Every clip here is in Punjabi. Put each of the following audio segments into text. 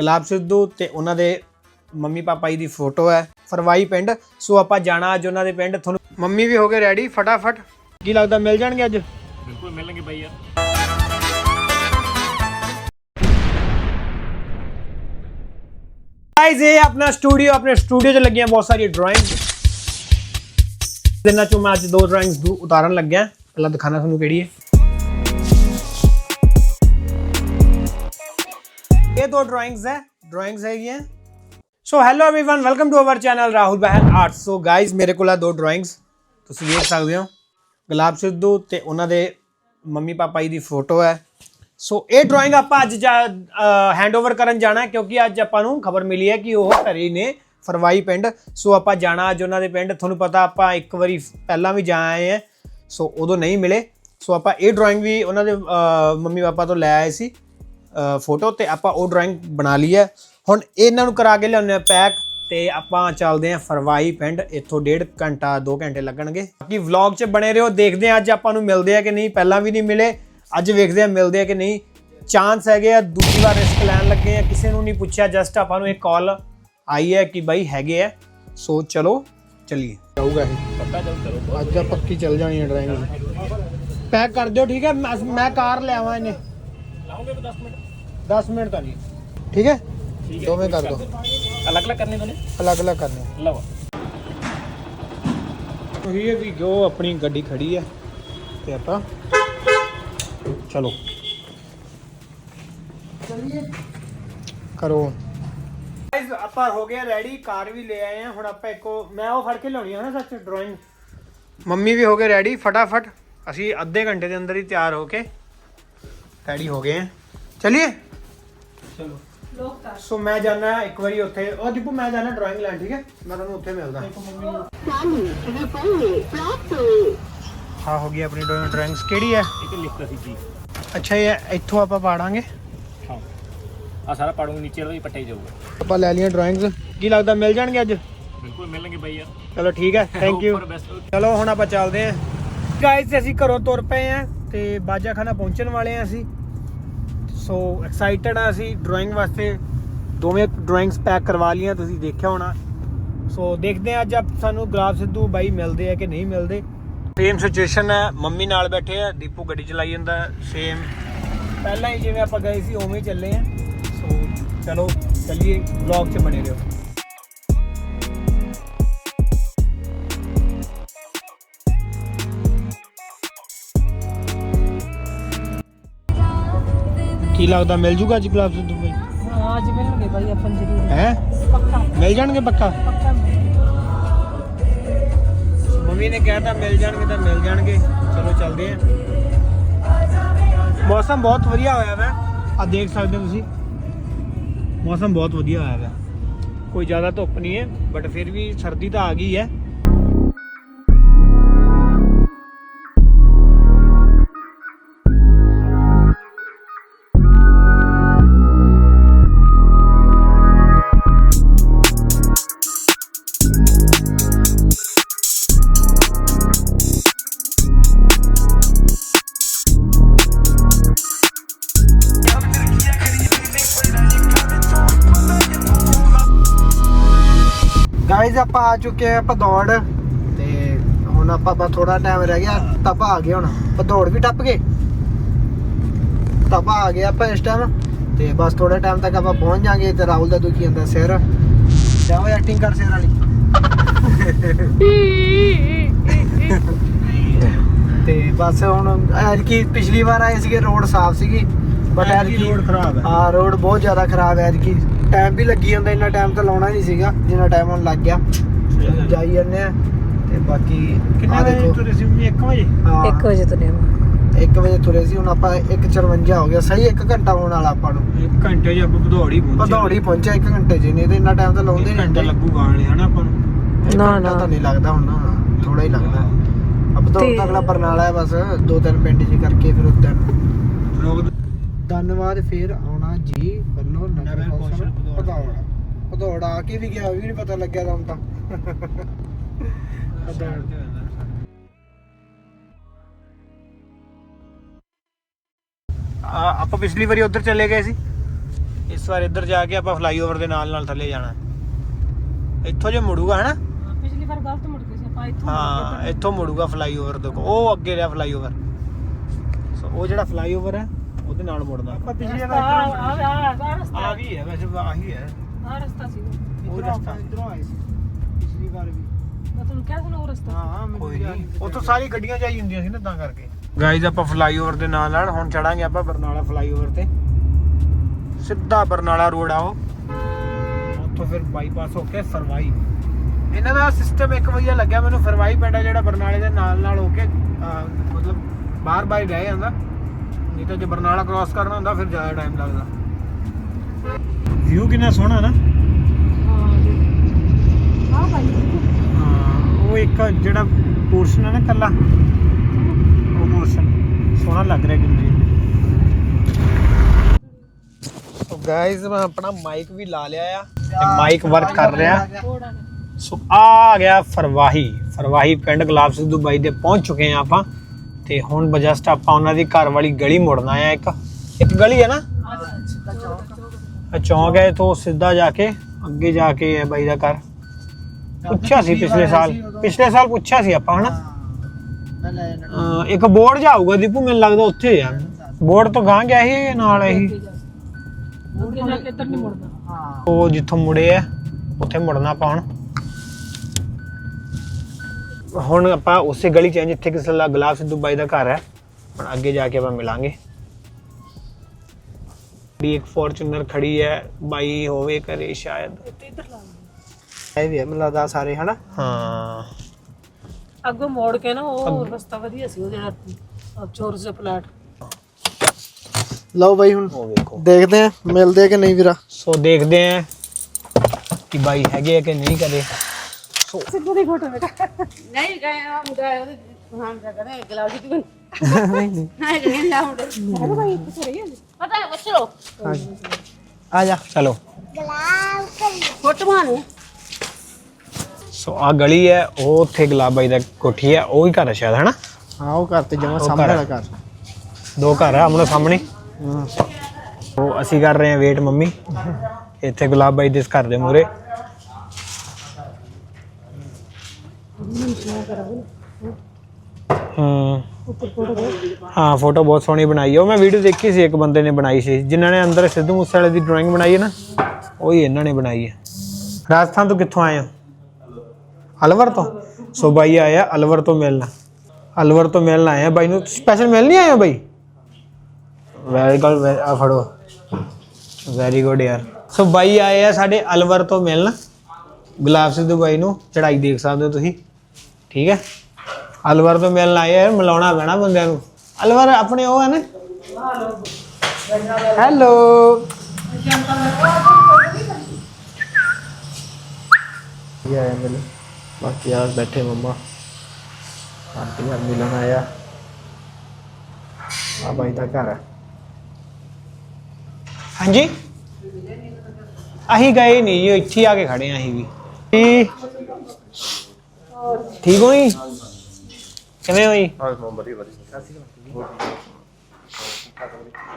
ਗੁਲਾਬ ਸਿੱਧੂ ਤੇ ਉਹਨਾਂ ਦੇ ਮੰਮੀ ਪਾਪਾ ਜੀ ਦੀ ਫੋਟੋ ਹੈ ਫਰਵਾਈ ਪਿੰਡ। ਸੋ ਆਪਾਂ ਜਾਣਾ ਅੱਜ ਉਹਨਾਂ ਦੇ ਪਿੰਡ। ਤੁਹਾਨੂੰ ਮੰਮੀ ਵੀ ਹੋ ਗਏ ਰੈਡੀ ਫਟਾਫਟ। ਕੀ ਲੱਗਦਾ ਮਿਲ ਜਾਣਗੇ ਅੱਜ? ਬਿਲਕੁਲ ਮਿਲਣਗੇ ਬਾਈ ਯਾਰ। ਗਾਇਜ਼ ਇਹ ਆਪਣਾ ਸਟੂਡੀਓ ਆਪਣੇ ਸਟੂਡੀਓ 'ਚ ਲੱਗੀਆਂ ਬਹੁਤ ਸਾਰੀਆਂ ਡਰਾਇੰਗ ਦਿਨਾਂ 'ਚੋਂ ਮੈਂ ਅੱਜ ਦੋ ਡਰਾਇੰਗਸ ਉਤਾਰਨ ਲੱਗਿਆ। ਪਹਿਲਾਂ ਦਿਖਾਣਾ ਤੁਹਾਨੂੰ ਕਿਹੜੀ ਹੈ। ਇਹ ਦੋ ਡਰਾਇੰਗਸ ਹੈ ਡਰਾਇੰਗਸ ਹੈਗੀਆਂ so hello everyone welcome to our channel Rahul Behl art so guys ਮੇਰੇ ਕੋਲ ਆ ਦੋ ਡਰਾਇੰਗਸ ਤੁਸੀਂ ਵੇਖ ਸਕਦੇ ਹੋ ਗੁਲਾਬ ਸਿੱਧੂ ਤੇ ਉਹਨਾਂ ਦੇ ਮੰਮੀ ਪਾਪਾ ਜੀ ਦੀ ਫੋਟੋ ਹੈ ਸੋ ਇਹ ਡਰਾਇੰਗ ਆਪਾਂ ਅੱਜ ਹੈਂਡਓਵਰ ਕਰਨ ਜਾਣਾ ਹੈ ਕਿਉਂਕਿ ਅੱਜ ਆਪਾਂ ਨੂੰ ਖਬਰ ਮਿਲੀ ਹੈ ਕਿ ਉਹ ਘਰੇ ਹੀ ਨੇ ਫਰਵਾਈ ਪਿੰਡ ਸੋ ਆਪਾਂ ਜਾਣਾ ਅੱਜ ਉਹਨਾਂ ਦੇ ਪਿੰਡ ਤੁਹਾਨੂੰ ਪਤਾ ਆਪਾਂ ਇੱਕ ਵਾਰੀ ਪਹਿਲਾਂ ਵੀ ਜਾ ਆਏ ਆ ਸੋ ਉਦੋਂ ਨਹੀਂ ਮਿਲੇ ਸੋ ਆਪਾਂ ਇਹ ਡਰਾਇੰਗ ਵੀ ਉਹਨਾਂ ਦੇ ਅਹ, ਮੰਮੀ ਪਾਪਾ ਤੋਂ ਲੈ ਆਏ ਸੀ ਫੋਟੋ ਤੇ ਆਪਾਂ ਉਹ ਡਰਾਇੰਗ ਬਣਾ ਲਈ ਹੈ। ਹੁਣ ਇਹਨਾਂ ਨੂੰ ਕਰਾ ਕੇ ਲਿਆਉਂਦੇ ਆ ਪੈਕ ਤੇ ਆਪਾਂ ਚੱਲਦੇ ਆ ਫਰਵਾਈ ਪਿੰਡ। ਇੱਥੋਂ ਡੇਢ ਘੰਟਾ 2 ਘੰਟੇ ਲੱਗਣਗੇ। ਬਾਕੀ ਵਲੌਗ 'ਚ ਬਣੇ ਰਹੋ ਦੇਖਦੇ ਆ ਅੱਜ ਆਪਾਂ ਨੂੰ ਮਿਲਦੇ ਆ ਕਿ ਨਹੀਂ। ਪਹਿਲਾਂ ਵੀ ਨਹੀਂ ਮਿਲੇ ਅੱਜ ਵੇਖਦੇ ਆ ਮਿਲਦੇ ਆ ਕਿ ਨਹੀਂ। ਚਾਂਸ ਹੈਗੇ ਆ ਦੂਜੀ ਵਾਰ ਰਿਸਕ ਲੈਣ ਲੱਗੇ ਆ। ਕਿਸੇ ਨੂੰ ਨਹੀਂ ਪੁੱਛਿਆ ਜਸਟ ਆਪਾਂ ਨੂੰ ਇੱਕ ਕਾਲ ਆਈ ਹੈ ਕਿ ਬਾਈ ਹੈਗੇ ਆ। ਸੋ ਚਲੋ ਚਲਿਏ। ਜਾਊਗਾ ਇਹ। ਪੱਕਾ ਚੱਲ ਚਲੋ। ਅੱਜ ਆ ਪੱਕੀ ਚੱਲ ਜਾਣੀ ਹੈ ਡਰਾਈਵਿੰਗ ਪੈਕ ਕਰ ਦਿਓ ਠੀਕ ਹੈ। ਮੈਂ ਮੈਂ ਕਾਰ ਲੈ ਆਵਾਂ ਇਹਨੇ। ਲਾਉਂਗੇ 10 ਮਿੰਟ? 10 ਮਿੰਟ ਤਾਂ ਨਹੀਂ। ਠੀਕ ਹੈ? ਠੀਕ ਦੋਵੇਂ ਕਰ ਦਿਓ ਅਲੱਗ ਅਲੱਗ ਕਰਨੇ ਦੋਨੇ? ਅਲੱਗ ਅਲੱਗ ਕਰਨੇ। ਲਓ। ਉਹੀ ਹੈ ਵੀ ਜੋ ਆਪਣੀ ਗੱਡੀ ਖੜੀ ਹੈ ਤੇ ਆਪਾਂ ਚਲੋ। ਕਰੋ। ਗਾਇਸ ਆਪਾਂ ਹੋ ਗਏ ਰੈਡੀ ਕਾਰ ਵੀ ਲੈ ਆਏ ਆ ਹੁਣ ਆਪਾਂ ਇੱਕੋ ਮੈਂ ਉਹ ਫੜ ਕੇ ਲਿਆਉਣੀ ਆ ਨਾ ਸੱਚ ਡਰਾਇੰਗ ਮੰਮੀ ਵੀ ਹੋ ਗਏ ਰੈਡੀ ਫਟਾਫਟ। ਅਸੀਂ ਅੱਧੇ ਘੰਟੇ ਦੇ ਅੰਦਰ ਹੀ ਤਿਆਰ ਹੋ ਕੇ ਰੈਡੀ ਹੋ ਗਏ ਆ। ਚਲਿਏ? ਚਲੋ। ਸੋ ਮੈਂ ਜਾਣਾ ਇੱਕ ਵਾਰੀ ਉੱਥੇ ਉਹ ਦੀਪੂ ਮੈਂ ਜਾਣਾ ਡਰਾਇੰਗ ਲੈਣ ਠੀਕ ਹੈ? ਮੈਂ ਤੁਹਾਨੂੰ ਉੱਥੇ ਮਿਲਦਾ। ਹਾਂ ਹੋ ਗਈ ਆਪਣੀ ਡਰਾਇੰਗਸ ਕਿਹੜੀ ਹੈ? ਤੇ ਲਿਖਤਾ ਸੀ ਜੀ। ਅੱਛਾ ਇਹ ਇੱਥੋਂ ਆਪਾਂ ਪਾੜਾਂਗੇ? ਹਾਂ। ਆ ਸਾਰਾ ਪਾੜੂਗੇ ਨੀਚੇ ਵਾਲਾ ਵੀ ਪੱਟੇ ਜਾਊਗਾ। ਆਪਾਂ ਲੈ ਲਈਆਂ ਡਰਾਇੰਗਸ ਕੀ ਲੱਗਦਾ ਮਿਲ ਜਾਣਗੇ ਅੱਜ? ਬਿਲਕੁਲ ਮਿਲਣਗੇ ਬਾਈ ਯਾਰ। ਚਲੋ ਠੀਕ ਹੈ। ਥੈਂਕ ਯੂ ਚਲੋ ਹੁਣ ਆਪਾਂ ਚੱਲਦੇ ਆਂ ਗਾਇਸ ਅਸੀਂ ਘਰੋਂ ਤੁਰ ਪਏ ਆਂ ਤੇ ਬਾਜਾਖਾਨਾ ਪਹੁੰਚਣ ਵਾਲੇ ਆਂ ਅਸੀਂ। ਸੋ ਐਕਸਾਈਟਡ ਆ ਅਸੀਂ ਡਰਾਇੰਗ ਵਾਸਤੇ। ਦੋਵੇਂ ਡਰਾਇੰਗਸ ਪੈਕ ਕਰਵਾ ਲਈਆਂ, ਤੁਸੀਂ ਦੇਖਿਆ ਹੋਣਾ। ਸੋ ਦੇਖਦੇ ਆਂ ਅੱਜ ਆਪ ਸਾਨੂੰ ਗੁਲਾਬ ਸਿੱਧੂ ਬਾਈ ਮਿਲਦੇ ਆ ਕਿ ਨਹੀਂ ਮਿਲਦੇ। ਸੇਮ ਸਿਚੁਏਸ਼ਨ ਹੈ, ਮੰਮੀ ਨਾਲ ਬੈਠੇ ਆ, ਦੀਪੂ ਗੱਡੀ ਚਲਾਈ ਜਾਂਦਾ ਸੇਮ ਪਹਿਲਾਂ ਹੀ ਜਿਵੇਂ ਆਪਾਂ ਗਏ ਸੀ, ਉਵੇਂ ਹੀ ਚੱਲੇ ਆ। ਸੋ ਚਲੋ, ਚੱਲੀਏ ਵਲੌਗ 'ਚ ਬਣੇ ਰਹੋ। ਲੱਗਦਾ ਮਿਲ ਜੂਗਾ ਅੱਜ ਗੁਲਾਬ ਸਿੱਧੂ ਬਾਈ ਹਾਂ ਅੱਜ ਮਿਲਣਗੇ ਭਾਈ ਆਪਾਂ ਨੂੰ ਜ਼ਰੂਰ। ਹੈ? ਪੱਕਾ। ਮਿਲ ਜਾਣਗੇ ਪੱਕਾ? ਪੱਕਾ। ਮੰਮੀ ਨੇ ਕਹਿਤਾ ਮਿਲ ਜਾਣਗੇ ਤਾਂ ਮਿਲ ਜਾਣਗੇ। ਚਲੋ ਚੱਲਦੇ ਆਂ। ਮੌਸਮ ਬਹੁਤ ਵਧੀਆ ਹੋਇਆ ਵਾ। ਆ ਦੇਖ ਸਕਦੇ ਹੋ ਤੁਸੀਂ। ਮੌਸਮ ਬਹੁਤ ਵਧੀਆ ਹੋਇਆ ਵਾ। ਕੋਈ ਜ਼ਿਆਦਾ ਧੁੱਪ ਨਹੀਂ ਹੈ ਬਟ ਫਿਰ ਵੀ ਸਰਦੀ ਤਾਂ ਆ ਗਈ ਹੈ। ਆਪਾਂ ਆ ਚੁੱਕੇ ਆ ਭਦੌੜ ਤੇ ਹੁਣ ਆਪਾਂ ਬਸ ਥੋੜਾ ਟਾਈਮ ਰਹਿ ਗਿਆ ਤਪਾ ਆ ਗਿਆ ਹੁਣ। ਭਦੌੜ ਵੀ ਟੱਪ ਗਏ। ਤਪਾ ਆ ਗਿਆ ਆਪਾਂ ਇਸ ਟਾਈਮ ਤੇ ਬਸ ਥੋੜੇ ਟਾਈਮ ਤੱਕ ਆਪਾਂ ਪਹੁੰਚ ਜਾਾਂਗੇ ਤੇ ਰਾਹੁਲ ਦਾ ਦੁਖੀ ਹੁੰਦਾ ਸਿਰ। ਜਾਓ ਐਕਟਿੰਗ ਕਰ ਸਿਰ ਵਾਲੀ। ਤੇ ਬਸ ਹੁਣ ਐਤਕੀ ਪਿਛਲੀ ਵਾਰ ਆਏ ਸੀਗੇ ਰੋਡ ਸਾਫ਼ ਸੀਗੀ। ਬਟ ਐਤਕੀ ਰੋਡ ਖਰਾਬ ਹੈ। ਹਾਂ ਰੋਡ ਬਹੁਤ ਜ਼ਿਆਦਾ ਖਰਾਬ ਹੈ ਐਤਕੀ। ਟਾਈਮ ਵੀ ਲੱਗੀ ਜਾਂਦਾ ਇੰਨਾ ਟਾਈਮ ਤਾਂ ਲਾਉਣਾ ਨਹੀਂ ਸੀਗਾ ਜਿੰਨਾ ਟਾਈਮ ਹੁਣ ਲੱਗ ਗਿਆ। ਜਾਈ ਜਾਂਦੇ ਆ ਤੇ ਬਾਕੀ ਕਿੰਨੇ ਵਜੇ ਤੁਰੇ ਸੀ 1 ਵਜੇ? ਹਾਂ। 1 ਵਜੇ ਤੋਂ ਨੇ 1 ਵਜੇ ਤੁਰੇ ਸੀ ਹੁਣ ਆਪਾਂ 1:54 ਹੋ ਗਿਆ। ਸਹੀ 1 ਘੰਟਾ ਹੋਣ ਵਾਲਾ ਆਪਾਂ ਨੂੰ। 1 ਘੰਟੇ ਜੇ ਆਪਾਂ ਭਦੌੜੀ ਪਹੁੰਚੇ। ਭਦੌੜੀ ਪਹੁੰਚਿਆ 1 ਘੰਟੇ ਚ ਨਹੀਂ ਤੇ ਇੰਨਾ ਟਾਈਮ ਤਾਂ ਲਾਉਂਦੇ ਨਹੀਂ ਘੰਟਾ ਲੱਗੂਗਾ ਆਣੇ ਹਨਾ ਆਪਾਂ ਨੂੰ? ਨਾ, ਨਾ। ਤਾਂ ਨਹੀਂ ਲੱਗਦਾ ਹੁਣ ਥੋੜਾ ਹੀ ਲੱਗਦਾ। ਅਬ ਤੋਂ ਤੇ- ਅਗਲਾ ਬਰਨਾਲਾ ਹੈ ਬਸ ਦੋ ਤਿੰਨ ਪਿੰਡ ਜੀ ਕਰਕੇ ਫਿਰ ਉੱਧਰ। ਧੰਨਵਾਦ ਫੇਰ ਆਉਣਾ ਜੀ। ਵੱਲੋਂ ਨਗਰ ਕੌਂਸਲ ਭਦੌੜ। ਭਦੌੜ ਆ ਕੇ ਵੀ ਗਿਆ ਉਹ ਵੀ ਨਹੀਂ ਪਤਾ ਲੱਗਿਆ ਤਾਂ। ਹੁਣ ਤਾਂ ਭਦੌੜ। ਆ- ਆਪਾਂ ਪਿਛਲੀ ਵਾਰੀ ਉੱਧਰ ਚਲੇ ਗਏ ਸੀ। ਇਸ ਵਾਰ ਇੱਧਰ ਜਾ ਕੇ ਆਪਾਂ ਫਲਾਈਓਵਰ ਦੇ ਨਾਲ ਨਾਲ ਥੱਲੇ ਜਾਣਾ। ਇੱਥੋਂ ਜੇ ਮੁੜੂਗਾ ਹਨਾ? ਪਿਛਲੀ ਵਾਰ ਗਲਤ ਮੁੜ ਗਏ ਸੀ ਆਪਾਂ ਇੱਥੋਂ ਮੁੜ ਹਾਂ ਇੱਥੋਂ ਮੁੜੂਗਾ ਫਲਾਈਓਵਰ ਦੇਖੋ ਉਹ ਅੱਗੇ ਰਿਹਾ ਫਲਾਈਓਵਰ ਸੋ ਉਹ ਜਿਹੜਾ ਫਲਾਈਓਵਰ ਹੈ ਉਹਦੇ ਨਾਲ ਮੁੜਨਾ। ਆਪਾਂ ਪਿਛਲੀ ਗਏ। ਵਾਰ ਆ ਆ ਆ ਆ ਰਸਤਾ। ਆ ਵੀ ਹੈ ਵੈਸੇ ਆਹੀ ਹੈ। ਆ ਰਸਤਾ ਸੀ ਉਹ। ਰਸਤਾ। ਇਧਰੋਂ ਆਏ ਸੀ ਪਿਛਲੀ ਵਾਰ ਵੀ। ਮੈਂ ਤੁਹਾਨੂੰ ਕਿਹਾ ਸੀ ਨਾ ਉਹ ਰਸਤਾ। ਹਾਂ ਕੋਈ ਨਹੀਂ। ਉੱਥੋਂ ਸਾਰੀ ਗੱਡੀਆਂ ਜਾਈ ਹੁੰਦੀਆਂ ਸੀ ਨਾ ਤਾਂ ਕਰਕੇ। ਗਾਈਜ਼ ਆਪਾਂ ਫਲਾਈਓਵਰ ਦੇ ਨਾਲ ਨਾਲ ਹੁਣ ਚੜਾਂਗੇ ਆਪਾਂ ਬਰਨਾਲਾ ਫਲਾਈਓਵਰ ਤੇ। ਸਿੱਧਾ ਬਰਨਾਲਾ ਰੋਡ ਆਓ ਉੱਥੋਂ ਫਿਰ ਬਾਈਪਾਸ ਹੋ ਕੇ ਫਰਵਾਈ ਇਹਨਾਂ ਦਾ ਸਿਸਟਮ ਇੱਕ ਵਧੀਆ ਲੱਗਿਆ ਮੈਨੂੰ ਫਰਵਾਈ ਪਿੰਡ ਆ ਜਿਹੜਾ ਬਰਨਾਲੇ ਦੇ ਨਾਲ ਨਾਲ ਹੋ ਕੇ ਅਹ, ਮਤਲਬ ਬਾਰ ਬਾਰ ਰਹਿ ਜਾਂਦਾ। ਤਾਂ ਜੇ ਬਰਨਾਲਾ ਕ੍ਰਾਸ ਕਰਨਾ ਹੁੰਦਾ ਫਿਰ ਜ਼ਿਆਦਾ ਟਾਈਮ ਲੱਗਦਾ। ਵਿਊ ਕਿੰਨਾ ਸੋਹਣਾ ਨਾ। ਹਾਂ ਉਹ ਇੱਕ ਜਿਹੜਾ ਪੋਰਸ਼ਨ ਹੈ ਨਾ ਕੱਲਾ ਉਹ ਪੋਰਸ਼ਨ ਸੋਹਣਾ ਲੱਗ ਰਿਹਾ ਕਿੰਨੇ ਸੋ ਗਾਇਜ਼ ਮੈਂ ਆਪਣਾ ਮਾਈਕ ਵੀ ਲਾ ਲਿਆ ਆ ਤੇ ਮਾਈਕ ਵਰਕ ਕਰ ਰਿਹਾ। ਸੋ ਆ ਗਿਆ ਫਰਵਾਹੀ। ਫਰਵਾਹੀ ਪਿੰਡ ਗੁਲਾਬ ਸਿੱਧੂ ਬਾਈ ਦੇ ਪਹੁੰਚ ਚੁੱਕੇ ਆ ਆਪਾਂ। ਤੇ ਹੁਣ ਬਜਸਟ ਆਪਾਂ ਉਹਨਾਂ ਦੀ ਘਰ ਵਾਲੀ ਗਲੀ ਮੁੜਨਾ ਆ ਇੱਕ। ਇੱਕ ਗਲੀ ਹੈ ਨਾ? ਚੌਂਕ ਹੈ ਤੋਂ ਸਿੱਧਾ ਜਾ ਕੇ ਅੱਗੇ ਜਾ ਕੇ ਹੈ ਬਾਈ ਦਾ ਘਰ। ਪੁੱਛਿਆ ਸੀ ਪਿਛਲੇ ਸਾਲ ਪਿਛਲੇ ਸਾਲ ਪੁੱਛਿਆ ਸੀ ਆਪਾਂ ਹਨਾ? ਇੱਕ ਬੋਰਡ ਜਾਊਗਾ ਦੀਪੂ ਮੈਨੂੰ ਲੱਗਦਾ ਉੱਥੇ ਆ। ਬੋਰਡ ਤੋਂ ਗਾਂ ਗਿਆ ਸੀ ਨਾਲ ਇਹੀ? ਉਹ ਜਿੱਥੋਂ ਮੁੜੇ ਆ ਉੱਥੇ ਮੁੜਨਾ ਆਪਾਂ ਹੁਣ ਆਪਾਂ ਉਸੇ ਗਲੀ ਚ ਆ ਜਿੱਥੇ ਕਿਸੇ ਦਾ ਗੁਲਾਬ ਸਿੱਧੂ ਬਾਈ ਦਾ ਘਰ ਹੈ। ਹੁਣ ਅੱਗੇ ਜਾ ਕੇ ਆਪਾਂ ਮਿਲਾਂਗੇ। ਵੀ ਇੱਕ ਫੋਰਚੂਨਰ ਖੜੀ ਹੈ ਬਾਈ ਹੋਵੇ ਕਰੇ ਸ਼ਾਇਦ। ਇੱਧਰ ਲਾ ਇਹ ਵੀ ਹੈ ਮੈਨੂੰ ਲੱਗਦਾ ਸਾਰੇ ਹਨਾ? ਹਾਂ। ਅੱਗੋਂ ਮੋੜ ਕੇ ਨਾ ਉਹ ਰਸਤਾ ਵਧੀਆ ਸੀ ਉਹ ਜਿਹੜਾ ਚੋਰਸ ਦੇ ਪਲਾਟ। ਲਓ ਬਾਈ ਹੁਣ ਉਹ ਵੇਖੋ। ਦੇਖਦੇ ਆ ਮਿਲਦੇ ਆ ਕਿ ਨਹੀਂ ਵੀਰਾ? ਸੋ ਦੇਖਦੇ ਆਂ ਕਿ ਬਾਈ ਹੈਗੇ ਆ ਕਿ ਨਹੀਂ ਕਰੇ। ਸਿੱਧੂ ਦੀ ਫੋਟੋ ਬੇਟਾ। ਨਹੀਂ ਗਏ ਆ ਮੁੰਡਾ ਉਹਦੇ ਹਾਂ ਜਾ ਕਰੇ ਗਲਾਸ ਦੀ ਬਣ ਨਹੀਂ ਨਹੀਂ। ਨਹੀਂ ਗਏ ਲਾ ਮੁੰਡੇ ਅਰੇ ਭਾਈ ਇੱਥੇ ਰਹੀ ਹੈ। ਪਤਾ ਹੈ ਬੱਚੋ ਆ ਜਾ। ਚਲੋ। ਫੋਟੋ ਮਾਰਨੀ ਸੋ ਆ ਗਲੀ ਹੈ ਉਹ ਉੱਥੇ ਗੁਲਾਬ ਬਾਈ ਦਾ ਕੋਠੀ ਹੈ ਉਹ ਹੀ ਘਰ ਹੈ ਸ਼ਾਇਦ ਹੈਨਾ? ਹਾਂ ਉਹ ਘਰ ਤੇ ਜਮਾ ਸਾਹਮਣੇ ਘਰ ਵਾਲਾ ਘਰ। ਦੋ ਘਰ ਆ ਸਾਹਮਣੇ। ਹਾਂ। ਉਹ ਅਸੀਂ ਕਰ ਰਹੇ ਹਾਂ ਵੇਟ ਮੰਮੀ। ਇੱਥੇ ਗੁਲਾਬ ਬਾਈ ਦੇ ਇਸ ਘਰ ਦੇ ਮੂਰੇ ਹੂੰ। ਹਾਂ ਫੋਟੋ ਬਹੁਤ ਸੋਹਣੀ ਬਣਾਈ ਹੈ ਉਹ ਮੈਂ ਵੀਡੀਓ ਦੇਖੀ ਸੀ, ਇੱਕ ਬੰਦੇ ਨੇ ਬਣਾਈ ਸੀ। ਜਿਨ੍ਹਾਂ ਨੇ ਅੰਦਰ ਸਿੱਧੂ ਮੂਸੇਵਾਲੇ ਦੀ ਡਰਾਇੰਗ ਬਣਾਈ ਹੈ ਨਾ, ਉਹੀ ਇਹਨਾਂ ਨੇ ਬਣਾਈ ਹੈ ਰਾਜਸਥਾਨ ਤੋਂ ਕਿੱਥੋਂ ਆਏ ਹੋ? ਅਲਵਰ ਤੋਂ? ਸੋ ਬਾਈ ਆਇਆ ਅਲਵਰ ਤੋਂ ਮਿਲਣਾ। ਅਲਵਰ ਤੋਂ ਮਿਲਣ ਆਏ ਆ। ਬਾਈ ਨੂੰ ਸਪੈਸ਼ਲ ਮਿਲ ਨਹੀਂ ਆਏ ਹੋ ਬਾਈ? ਵੈਰੀ ਗੁੱਡ ਆ ਫੜੋ। ਵੈਰੀ ਗੁੱਡ ਯਾਰ। ਸੋ ਬਾਈ ਆਏ ਆ ਸਾਡੇ ਅਲਵਰ ਤੋਂ ਮਿਲਣ। ਗੁਲਾਬ ਸਿੱਧੂ ਬਾਈ ਨੂੰ ਚੜਾਈ ਦੇਖ ਸਕਦੇ ਹੋ ਤੁਸੀਂ। ਠੀਕ ਹੈ? ਅਲਵਰ ਤੋਂ ਮਿਲਣ ਆਏ ਆ ਮਿਲਾਉਣਾ ਪੈਣਾ ਬੰਦਿਆਂ ਨੂੰ। ਅਲਵਰ ਆਪਣੇ ਉਹ ਹੈ ਨਾ? ਹੈਲੋ ਇਹ ਆਇਆ ਮਿਲ ਬਾਕੀ ਆ ਬੈਠੇ ਮੰਮਾ। ਆਂਟੀ ਯਾਰ ਮਿਲਣ ਆਇਆ ਆ। ਬਾਈ ਦਾ ਘਰ ਹੈ। ਹਾਂਜੀ? ਅਸੀਂ ਗਏ ਨਹੀਂ ਜੀ ਇੱਥੇ ਆ ਕੇ ਖੜੇ ਆ ਅਸੀਂ ਵੀ। ਜੀ ਠੀਕ ਹੋ ਜੀ? ਕਿਵੇਂ ਹੋ ਜੀ?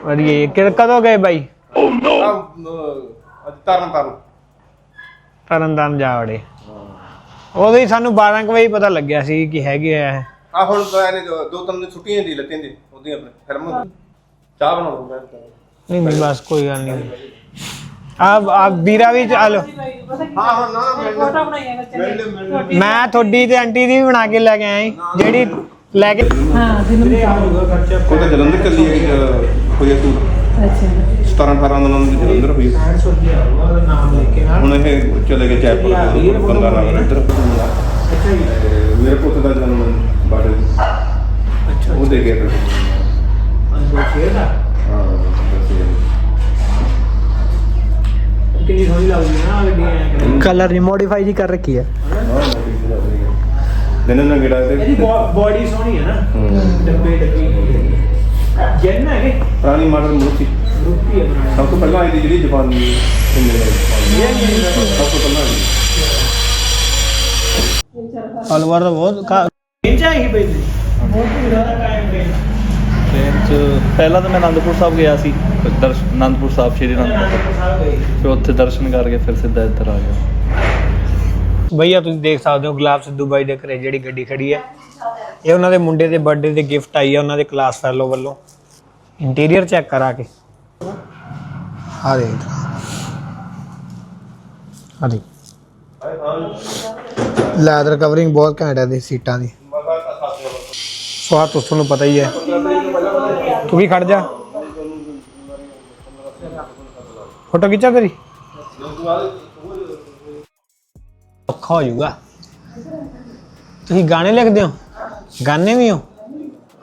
ਵਧੀਆ ਕਿ ਕਦੋਂ ਗਏ ਬਾਈ? ਤਰਨ ਤਰਨ ਤਰਨਤਾਰਨ ਜਾ ਵੜੇ ਉਦੋਂ ਹੀ ਸਾਨੂੰ 12 ਕੁ ਵਜੇ ਪਤਾ ਲੱਗਿਆ ਸੀ ਕਿ ਹੈਗੇ ਆ ਇਹ। ਆ ਹੁਣ ਤਾਂ ਇਹਨੇ ਦੋ ਦੋ ਤਿੰਨ ਦਿਨ ਛੁੱਟੀਆਂ ਦੀ ਲੱਤੀਆਂ ਦੀ ਉਹਦੀ ਆਪਣੇ ਫਿਲਮ। ਚਾਹ ਬਣਾਉਂਦਾ ਨਹੀਂ ਨਹੀਂ ਬਸ ਕੋਈ ਗੱਲ ਨਹੀਂ। ਆ ਆ ਵੀਰਾ ਵੀ ਚੱਲ। ਹਾਂ ਹਾਂ ਨਾ ਨਾ ਫੋਟੋ ਬਣਾਈ ਹੈ ਬੱਚੇ ਮੈਂ ਤੁਹਾਡੀ ਤੇ ਆਂਟੀ ਦੀ ਵੀ ਬਣਾ ਕੇ ਲੈ ਕੇ ਆਇਆ ਜਿਹੜੀ ਲੈ ਕੇ ਹਾਂ ਦਿਨ ਉਹ ਤਾਂ ਜਲੰਧਰ ਚੱਲੀ ਹੈ ਹੈ ਤੂੰ। ਅੱਛਾ। 17 18 ਦਿਨਾਂ ਦੀ ਜਲੰਧਰ ਹੋਈ ਨਾਮ ਲੈ ਕੇ ਹੁਣ ਇਹ ਚਲੇ ਗਏ ਚੈਪਰ ਬੰਦਾ ਨਾਲ ਇੱਧਰ ਮੇਰੇ ਪੁੱਤ ਦਾ ਜਨਮ ਬਾੜੇ ਉਹ ਦੇ ਗਿਆ ਫਿਰ ਹਾਂ। ਕਿੰਨੀ ਸੋਹਣੀ ਲੱਗਦੀ ਹੈ ਨਾ ਗੱਡੀਆਂ ਕਲਰ ਰਿਮੋਡੀਫਾਈ ਜੀ ਕਰ ਰੱਖੀ ਹੈ ਦਿਨ ਨਾ ਗਿੜਾ ਤੇ ਇਹਦੀ ਬੋਡੀ ਸੋਹਣੀ ਹੈ ਨਾ। ਹੂੰ। ਡੱਬੇ ਡੱਬੀ ਜੈਨ ਹੈ ਕਿ ਪੁਰਾਣੀ ਮਾਡਲ ਮੂਰਤੀ। ਰੁਪੀ ਹੈ ਸਭ ਤੋਂ ਪਹਿਲਾਂ ਆਈ ਦੀ ਜਿਹੜੀ ਜਾਪਾਨੀ ਇੰਜਨ ਹੈ ਸਭ ਤੋਂ ਪਹਿਲਾਂ ਆਈ ਅਲਵਰ ਦਾ ਬਹੁਤ ਕਾ ਹੀ ਪਈ ਬਹੁਤ ਜ਼ਿਆਦਾ ਕਾਇਮ ਗਏ ਟ੍ਰੇਨ 'ਚ ਪਹਿਲਾਂ ਤਾਂ ਮੈਂ ਅਨੰਦਪੁਰ ਸਾਹਿਬ ਗਿਆ ਸੀ ਦਰਸ਼ ਅਨੰਦਪੁਰ ਸਾਹਿਬ ਸ਼੍ਰੀ ਅਨੰਦਪੁਰ ਸਾਹਿਬ। ਫਿਰ ਉੱਥੇ ਦਰਸ਼ਨ ਕਰਕੇ ਫਿਰ ਸਿੱਧਾ ਇੱਧਰ ਆ ਗਿਆ। ਭਈਆ ਤੁਸੀਂ ਦੇਖ ਸਕਦੇ ਹੋ ਗੁਲਾਬ ਸਿੱਧੂ ਬਾਈ ਦੇ ਘਰੇ ਜਿਹੜੀ ਗੱਡੀ ਖੜੀ ਹੈ। ਇਹ ਉਹਨਾਂ ਦੇ ਮੁੰਡੇ ਦੇ ਬਰਥਡੇ ਦੇ ਗਿਫਟ ਆਈ ਹੈ ਉਹਨਾਂ ਦੇ ਕਲਾਸ ਫੈਲੋ ਵੱਲੋਂ। ਇੰਟੀਰੀਅਰ ਚੈੱਕ ਕਰਾ ਕੇ। ਆ ਦੇ ਆ ਦੇ ਲੈਦਰ ਕਵਰਿੰਗ ਬਹੁਤ ਘੈਂਟ ਹੈ ਦੀ ਸੀਟਾਂ ਦੀ। ਸਵਾਦ ਤਾਂ ਤੁਹਾਨੂੰ ਪਤਾ ਹੀ ਹੈ। ਤੂੰ ਵੀ ਖੜ ਜਾ। ਫੋਟੋ ਖਿੱਚਾ ਤੇਰੀ। ਔਖਾ ਹੋ ਜਾਊਗਾ। ਤੁਸੀਂ ਗਾਣੇ ਲਿਖਦੇ ਹੋ? ਗਾਣੇ ਵੀ ਹੋ?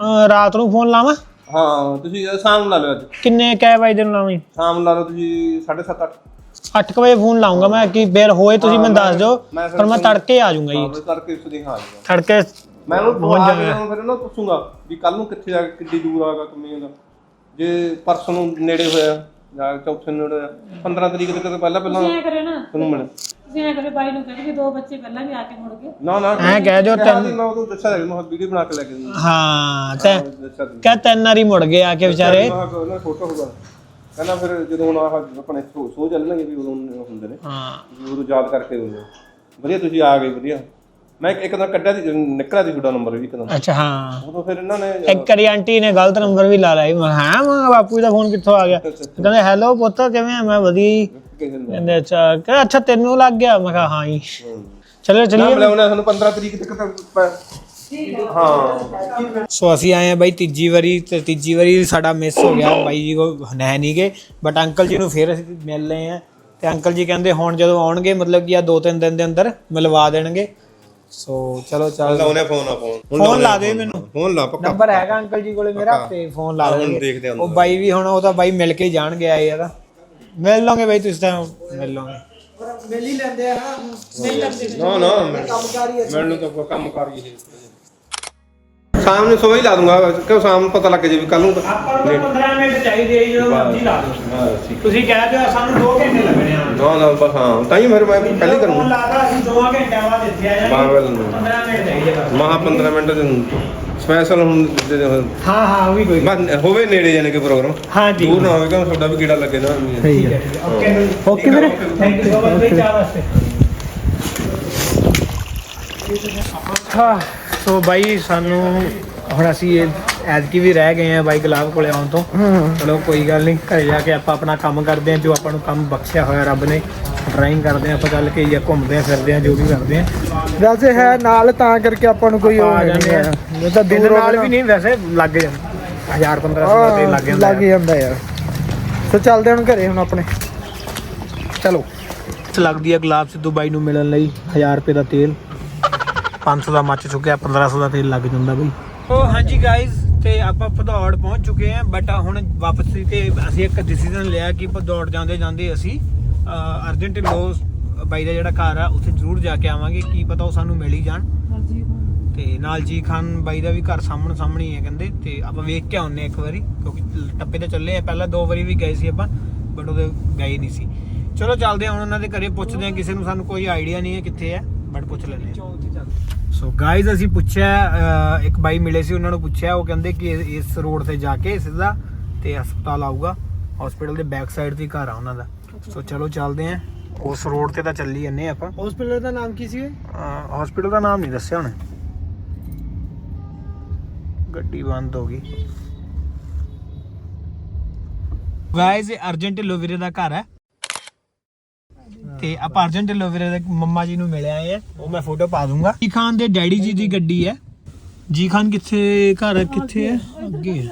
ਅਹ ਰਾਤ ਨੂੰ ਫੋਨ ਲਾਵਾਂ? ਹਾਂ ਤੁਸੀਂ ਸ਼ਾਮ ਨੂੰ ਲਾ ਲਿਓ ਅੱਜ। ਕਿੰਨੇ ਕੈ ਵਜੇ ਨੂੰ ਲਾਵਾਂ? ਸ਼ਾਮ ਨੂੰ ਲਾ ਲਓ ਤੁਸੀਂ 7:30 8 8 ਵਜੇ ਫੋਨ ਲਾਉਂਗਾ ਮੈਂ ਕਿ ਬੇਰ ਹੋਏ ਤੁਸੀਂ ਮੈਨੂੰ ਦੱਸ ਦਿਓ। ਮੈਂ ਫਿਰ ਪਰ ਮੈਂ ਤੜਕੇ ਆ ਜਾਊਂਗਾ ਜੀ। ਵਜੇ ਕਰਕੇ ਆ ਜਾਊਗਾ ਤੜਕੇ ਮੈਂ ਉਹਨੂੰ ਪਹੁੰਚ ਜਾਣਾ। ਜਾਣਾ ਫਿਰ ਉਹਨੂੰ ਪੁੱਛੂੰਗਾ ਵੀ ਕੱਲ ਨੂੰ ਕਿੱਥੇ ਜਾ ਕੇ ਕਿੱਡੀ ਦੂਰ ਆਗਾ ਕੰਮੀ ਦਾ। ਜੇ ਪਰਸੋਂ ਨੂੰ ਨੇੜੇ ਹੋਇਆ ਜਾਂ ਚੌਥੇ ਨੂੰ ਨੇੜੇ ਹੋਇਆ 15 ਤਰੀਕ ਤੱਕ ਪਹਿਲਾਂ ਪਹਿਲਾਂ ਐ ਕਰੇ ਨਾ। ਤੁਹਾਨੂੰ ਮਿਲ। ਤੁਸੀਂ ਐ ਕਰੇ ਬਾਈ ਨੂੰ ਕਹਿੰਦੇ ਕਿ ਦੋ ਬੱਚੇ ਪਹਿਲਾਂ ਵੀ ਆ ਕੇ ਮੁੜ ਗਏ। ਨਾ ਨਾ ਐਂ ਕਹਿ ਦਿਓ ਕਿਹਾ ਸੀ ਮੈਂ ਉਹ ਦੱਸਿਆ ਸੀ ਮੈਂ ਵੀਡੀਓ ਬਣਾ ਕੇ ਲੈ ਕੇ ਦਿੰਦਾ। ਹਾਂ ਤੇ ਕਹ ਤਿੰਨ ਵਾਰੀ ਮੁੜ ਗਏ ਆ ਕੇ ਵਿਚਾਰੇ। ਮੈਂ ਕਿਹਾ ਉਹਨਾਂ ਫੋਟੋ ਹੋਗਾ ਕਹਿੰਦਾ ਫਿਰ ਜਦੋਂ ਹੁਣ ਆਹ ਆਪਣੇ ਸੋ ਚੱਲਣਗੇ ਵੀ ਉਦੋਂ ਹੁੰਦੇ ਨੇ। ਹਾਂ। ਉਦੋਂ ਯਾਦ ਕਰਕੇ ਹੁੰਦੇ ਨੇ। ਵਧੀਆ ਤੁਸੀਂ ਆ ਗਏ ਵਧੀਆ। ਮੈਂ ਇੱਕ ਤਾਂ ਕੱਢਿਆ ਸੀ ਨਿਕਲਿਆ ਸੀ ਤੁਹਾਡਾ ਨੰਬਰ ਵੀ ਇੱਕਦਮ ਅੱਛਾ ਹਾਂ। ਉਦੋਂ ਫਿਰ ਇਹਨਾਂ ਨੇ ਇੱਕ ਵਾਰੀ ਆਂਟੀ ਨੇ ਗਲਤ ਨੰਬਰ ਵੀ ਲਾ ਲਿਆ ਸੀ। ਮੈਂ ਕਿਹਾ, ਹਾਂ ਮੈਂ ਕਿਹਾ, ਬਾਪੂ ਜੀ ਦਾ ਫੋਨ ਕਿੱਥੋਂ ਆ ਗਿਆ? ਕਹਿੰਦੇ ਹੈਲੋ ਪੁੱਤ ਕਿਵੇਂ ਆ? ਮੈਂ ਵਧੀਆ ਜੀ। ਕਹਿੰਦੇ ਅੱਛਾ। ਕਹਿੰਦਾ ਅੱਛਾ ਤੈਨੂੰ ਲੱਗ ਗਿਆ? ਮੈਂ ਕਿਹਾ ਹਾਂ ਜੀ। ਚਲੋ ਨਾ ਚਲੀਏ। ਮਿਲਾਉਣਾ ਤੁਹਾਨੂੰ 15 ਤਰੀਕ ਤੱਕ ਤਾਂ ਪ- ਹਾਂ। ਸੋ ਅਸੀਂ ਆਏ ਆ ਬਾਈ ਤੀਜੀ ਵਾਰੀ ਤੇ ਤੀਜੀ ਵਾਰੀ ਸਾਡਾ ਮਿਸ ਹੋ ਗਿਆ। ਬਾਈ ਜੀ ਕੋ ਹੈ ਨਹੀਂ ਗਏ। ਬਟ ਅੰਕਲ ਜੀ ਨੂੰ ਫੇਰ ਅਸੀਂ ਮਿਲ ਲਏ ਆ। ਤੇ ਅੰਕਲ ਜੀ ਕਹਿੰਦੇ ਹੁਣ ਜਦੋਂ ਆਉਣਗੇ ਮਤਲਬ ਕਿ ਆ ਦੋ ਤਿੰਨ ਦਿਨ ਦੇ ਅੰਦਰ ਮਿਲਵਾ ਦੇਣਗੇ। ਸੋ ਚਲੋ ਚੱਲ। ਲਾਉਣੇ ਫੋਨ ਆ ਫੋਨ ਫੋਨ ਲਾ ਦੇ ਮੈਨੂੰ। ਫੋਨ ਲਾ ਪੱਕਾ। ਨੰਬਰ ਹੈਗਾ ਅੰਕਲ ਜੀ ਕੋਲੇ ਮੇਰਾ ਤੇ ਫੋਨ ਲਾ ਹੁਣ ਦੇਣਗੇ। ਦੇਖਦੇ ਹਾਂ ਉਹ ਬਾਈ ਵੀ ਹੁਣ ਉਹ ਤਾਂ ਬਾਈ ਮਿਲ ਕੇ ਜਾਣਗੇ ਆਏ ਆ ਤਾਂ। ਮਿਲ ਲਓਗੇ ਬਾਈ ਤੁਸੀਂ ਤਾਂ ਮਿਲ ਲਓਗੇ ਨਾ ਨਾ ਮੈਨੂੰ ਤਾਂ ਕੋਈ ਕੰਮ ਕਰ ਹੀ ਸ਼ਾਮ ਨੂੰ ਸਵੇਰ ਹੀ ਲਾ ਦੂੰਗਾ ਕਿਉਂ ਸ਼ਾਮ ਨੂੰ ਪਤਾ ਲੱਗ ਜੇ ਵੀ ਕੱਲ ਨੂੰ ਆਪਾਂ ਨੂੰ 15 ਮਿੰਟ ਚਾਹੀਦੇ ਆ ਜਦੋਂ ਮਰਜ਼ੀ ਲਾ ਦਿਓ। ਹਾਂ ਠੀਕ। ਤੁਸੀਂ ਕਹਿ ਦਿਓ ਸਾਨੂੰ 2 ਘੰਟੇ ਲੱਗਣੇ ਆ। ਨਾ ਨਾ ਬਸ ਹਾਂ। ਤਾਂ ਹੀ ਫਿਰ ਮੈਂ ਪਹਿਲੇ ਕਰੂੰਗਾ ਲਾਦਾ ਅਸੀਂ 2 ਘੰਟਿਆਂ ਬਾਅਦ ਇੱਥੇ ਆ ਜਾਵਾਂਗੇ। ਬਾਬਲ 15 ਮਿੰਟ ਚਾਹੀਦੇ ਬਸ। ਮਹਾ 15 ਮਿੰਟ ਦੇ ਸਪੈਸ਼ਲ ਹੁਣ ਦੇ- ਦੇ- ਹਾਂ ਹਾਂ ਉਹ ਵੀ ਕੋਈ ਬਸ ਹੋਵੇ ਨੇੜੇ ਜਾਣੇ ਕਿ ਪ੍ਰੋਗਰਾਮ ਹਾਂ ਠੀਕ ਦੂਰ ਨਾ ਹੋਵੇ ਕਿ ਤੁਹਾਡਾ ਵੀ ਕੀੜਾ ਲੱਗੇ ਨਾ ਠੀਕ ਹੈ ਓਕੇ ਓਕੇ ਵੀਰੇ ਥੈਂਕ ਯੂ ਸੋ ਮਚ ਬਈ ਚਾਹ ਵਾਸਤੇ। ਹਾਂ ਸੋ ਬਾਈ ਸਾਨੂੰ ਹੁਣ ਅਸੀਂ ਐਤਕੀ ਵੀ ਰਹਿ ਗਏ ਆ ਬਾਈ ਗੁਲਾਬ ਕੋਲੇ ਆਉਣ ਤੋਂ। ਚਲੋ ਕੋਈ ਗੱਲ ਨਹੀਂ ਘਰੇ ਜਾ ਕੇ ਆਪਾਂ ਆਪਣਾ ਕੰਮ ਕਰਦੇ ਆ ਜੋ ਆਪਾਂ ਨੂੰ ਕੰਮ ਬਖਸ਼ਿਆ ਹੋਇਆ ਰੱਬ ਨੇ। ਡਰਾਇੰਗ ਕਰਦੇ ਆ ਆਪਾਂ ਚੱਲ ਕੇ ਜਾਂ ਘੁੰਮਦੇ ਆ ਫਿਰਦੇ ਆ ਜੋ ਵੀ ਕਰਦੇ ਆ। ਵੈਸੇ ਹੈ ਨਾਲ ਤਾਂ ਕਰਕੇ ਆਪਾਂ ਨੂੰ ਕੋਈ ਉਹ ਆ ਜਾਂਦੇ ਆ। ਤਾਂ ਦੂਰ ਨਾਲ ਵੀ ਨਹੀਂ ਵੈਸੇ ਲੱਗ ਜਾਂਦਾ। 1000 1500 ਰੁਪਏ ਲੱਗ ਜਾਂਦਾ ਲੱਗ ਜਾਂਦਾ ਯਾਰ। ਸੋ ਚੱਲਦੇ ਹੁਣ ਘਰੇ ਹੁਣ ਆਪਣੇ। ਚਲੋ। ਲੱਗਦੀ ਹੈ ਗੁਲਾਬ ਸਿੱਧੂ ਬਾਈ ਨੂੰ ਮਿਲਣ ਲਈ 1000 ਰੁਪਏ ਦਾ ਤੇਲ। 500 ਦਾ ਮੱਚ ਚੁੱਕਿਆ 1500 ਦਾ ਤੇਲ ਲੱਗ ਜਾਂਦਾ ਬਈ। ਉਹ ਹਾਂਜੀ ਗਾਇਜ਼ ਤੇ ਆਪਾਂ ਭਦੌੜ ਪਹੁੰਚ ਚੁੱਕੇ ਹਾਂ ਬਟ ਹੁਣ ਵਾਪਸੀ ਤੇ ਅਸੀਂ ਇੱਕ ਡਿਸੀਜਨ ਲਿਆ ਕਿ ਭਦੌੜ ਜਾਂਦੇ ਜਾਂਦੇ ਅਸੀਂ ਅਰਜੈਂਟ ਲੋ ਬਾਈ ਦਾ ਜਿਹੜਾ ਘਰ ਆ ਉੱਥੇ ਜ਼ਰੂਰ ਜਾ ਕੇ ਆਵਾਂਗੇ ਕੀ ਪਤਾ ਉਹ ਸਾਨੂੰ ਮਿਲ ਹੀ ਜਾਣ। ਤੇ ਨਾਲ ਜੀ ਖਾਨ ਬਾਈ ਦਾ ਵੀ ਘਰ ਸਾਹਮਣੇ ਸਾਹਮਣੇ ਹੀ ਹੈ ਕਹਿੰਦੇ ਤੇ ਆਪਾਂ ਵੇਖ ਕੇ ਆਉਨੇ ਇੱਕ ਵਾਰੀ ਕਿਉਂਕਿ ਟੱਪੇ ਤੇ ਚੱਲੇ ਆ ਪਹਿਲਾਂ ਦੋ ਵਾਰੀ ਵੀ ਗਏ ਸੀ ਆਪਾਂ ਬਟ ਉਹਦੇ ਗਏ ਨਹੀਂ ਸੀ। ਚਲੋ ਚੱਲਦੇ ਹਾਂ ਹੁਣ ਉਹਨਾਂ ਦੇ ਘਰੇ ਪੁੱਛਦੇ ਹਾਂ ਕਿਸੇ ਨੂੰ ਸਾਨੂੰ ਕੋਈ ਆਈਡੀਆ ਨਹੀਂ ਹੈ ਕਿੱਥੇ ਹੈ ਬਟ ਪੁੱਛ ਲੈਂਦੇ ਹਾਂ। ਸੋ ਗਾਇਜ਼ ਅਸੀਂ ਪੁੱਛਿਆ ਅਹ, ਇੱਕ ਬਾਈ ਮਿਲੇ ਸੀ ਉਹਨਾਂ ਨੂੰ ਪੁੱਛਿਆ ਉਹ ਕਹਿੰਦੇ ਕਿ ਇਸ- ਇਸ ਰੋਡ ਤੇ ਜਾ ਕੇ ਸਿੱਧਾ ਤੇ ਹਸਪਤਾਲ ਆਊਗਾ ਹਸਪੀਟਲ ਦੇ ਬੈਕ ਸਾਈਡ ਤੇ ਹੀ ਘਰ ਆ ਉਹਨਾਂ ਦਾ। ਸੋ ਚਲੋ ਚੱਲਦੇ ਹਾਂ। ਉਸ ਰੋਡ ਤੇ ਤਾਂ ਚੱਲੀ ਜੰਨੇ ਆਪਾਂ। ਹਸਪੀਟਲ ਦਾ ਨਾਮ ਕੀ ਸੀ ਹਸਪੀਟਲ ਦਾ ਨਾਮ ਨਹੀਂ ਦੱਸਿਆ ਉਹਨੇ। ਗੱਡੀ ਬੰਦ ਹੋ ਗਈ। ਗਾਇਜ਼ ਇਹ ਅਰਜੈਂਟ ਲੋਵੀਰੇ ਦਾ ਘਰ ਹੈ। ਤੇ ਆਪਾਂ ਅਰਜੈਂਟ ਲੋਵੀਰੇ ਦੇ ਮੰਮਾ ਜੀ ਨੂੰ ਮਿਲਿਆ ਹੈ ਉਹ ਮੈਂ ਫੋਟੋ ਪਾ ਦੂੰਗਾ। ਜੀ ਖਾਨ ਦੇ ਡੈਡੀ ਜੀ ਦੀ ਗੱਡੀ ਹੈ। ਜੀ ਖਾਨ ਕਿੱਥੇ, ਘਰ ਕਿੱਥੇ ਹੈ? ਅੱਗੇ ਹੈ।